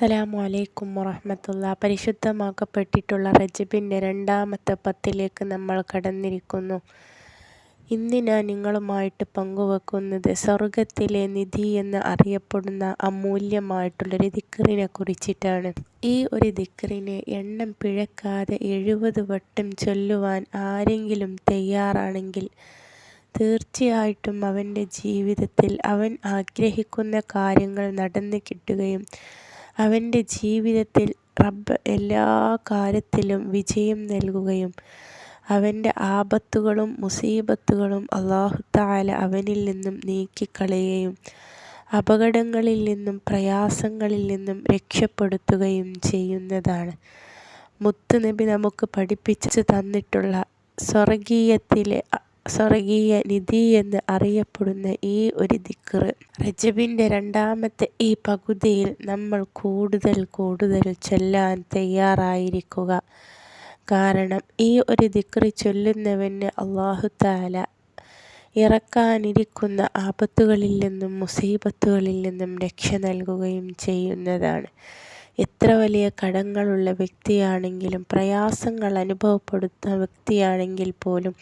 അസ്സലാമു അലൈക്കും വറഹമത്തുള്ള പരിശുദ്ധമാക്കപ്പെട്ടിട്ടുള്ള റജബിന്റെ രണ്ടാമത്തെ പത്തിലേക്ക് നമ്മൾ കടന്നിരിക്കുന്നു. ഇന്ന് ഞാൻ നിങ്ങളുമായിട്ട് പങ്കുവെക്കുന്നത് സ്വർഗത്തിലെ നിധി എന്ന് അറിയപ്പെടുന്ന അമൂല്യമായിട്ടുള്ളൊരു ദിക്കറിനെ കുറിച്ചിട്ടാണ്. ഈ ഒരു ദിക്കറിനെ എണ്ണം പിഴക്കാതെ എഴുപത് വട്ടം ചൊല്ലുവാൻ ആരെങ്കിലും തയ്യാറാണെങ്കിൽ തീർച്ചയായിട്ടും അവന്റെ ജീവിതത്തിൽ അവൻ ആഗ്രഹിക്കുന്ന കാര്യങ്ങൾ നടന്നു കിട്ടുകയും അവന്റെ ജീവിതത്തിൽ റബ്ബ് എല്ലാ കാര്യത്തിലും വിജയം നൽകുകയും അവന്റെ ആപത്തുകളും മുസീബത്തുകളും അള്ളാഹു താല അവനിൽ നിന്നും നീക്കിക്കളയുകയും അപകടങ്ങളിൽ നിന്നും പ്രയാസങ്ങളിൽ നിന്നും രക്ഷപ്പെടുത്തുകയും ചെയ്യുന്നതാണ്. മുത്തുനബി നമുക്ക് പഠിപ്പിച്ചു തന്നിട്ടുള്ള സ്വർഗീയത്തിലെ സ്വർഗീയ നിധി എന്ന് അറിയപ്പെടുന്ന ഈ ഒരു ദിക്കർ റജബിന്റെ രണ്ടാമത്തെ ഈ പകുതിയിൽ നമ്മൾ കൂടുതൽ കൂടുതൽ ചൊല്ലാൻ തയ്യാറായിരിക്കുക. കാരണം ഈ ഒരു ദിക്റി ചൊല്ലുന്നവന് അള്ളാഹു താല ഇറക്കാനിരിക്കുന്ന ആപത്തുകളിൽ നിന്നും മുസീബത്തുകളിൽ നിന്നും രക്ഷ നൽകുകയും ചെയ്യുന്നതാണ്. എത്ര വലിയ കടങ്ങളുള്ള വ്യക്തിയാണെങ്കിലും പ്രയാസങ്ങൾ അനുഭവപ്പെടുന്ന വ്യക്തിയാണെങ്കിൽ പോലും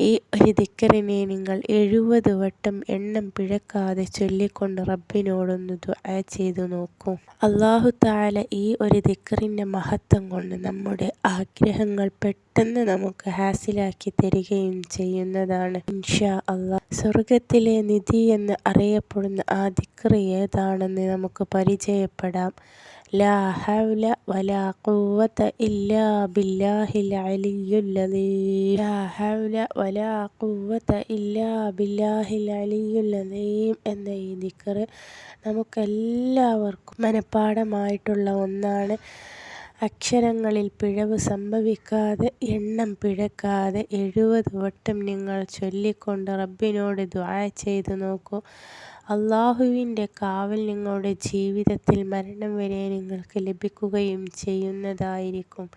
ഈ ഒരു ദിക്കറിനെ നിങ്ങൾ എഴുപത് വട്ടം എണ്ണം പിഴക്കാതെ ചൊല്ലിക്കൊണ്ട് റബ്ബിനോടൊന്ന് ദുആ ചെയ്തു നോക്കൂ. അള്ളാഹു താല ഈ ഒരു ദിക്കറിന്റെ മഹത്വം കൊണ്ട് നമ്മുടെ ആഗ്രഹങ്ങൾ പെട്ടെന്ന് പെട്ടെന്ന് നമുക്ക് ഹാസിലാക്കി തരികയും ചെയ്യുന്നതാണ്. ഇൻഷാ അള്ളാഹ് സ്വർഗത്തിലെ നിധി എന്ന് അറിയപ്പെടുന്ന ആ ദിക്റ് ഏതാണെന്ന് നമുക്ക് പരിചയപ്പെടാം. ലാ ഹൗല വലാ ഖുവത ഇല്ലാ ബില്ലാഹിൽ ലാ ഹൗല വലാ ഖുവത ഇല്ലാ ബില്ലാഹിൽ എന്ന ഈ ദിക്റ് നമുക്കെല്ലാവർക്കും മനഃപ്പാടമായിട്ടുള്ള ഒന്നാണ്. അക്ഷരങ്ങളിൽ പിഴവ് സംഭവിക്കാതെ എണ്ണം പിഴക്കാതെ എഴുപത് വട്ടം നിങ്ങൾ ചൊല്ലിക്കൊണ്ട് റബ്ബിനോട് ദ്വായ ചെയ്തു നോക്കൂ. അള്ളാഹുവിന്റെ കാവൽ നിങ്ങളുടെ ജീവിതത്തിൽ മരണം വരെ നിങ്ങൾക്ക് ലഭിക്കുകയും ചെയ്യുന്നതായിരിക്കും.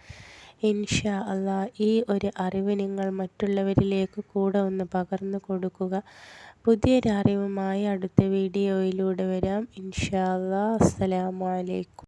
ഇൻഷാ അള്ളാ ഈ ഒരു അറിവ് നിങ്ങൾ മറ്റുള്ളവരിലേക്ക് കൂടെ ഒന്ന് പകർന്നു കൊടുക്കുക. പുതിയൊരു അറിവുമായി അടുത്ത വീഡിയോയിലൂടെ വരാം. ഇൻഷാ അള്ളാ അസ്സലാമു അലൈക്കും.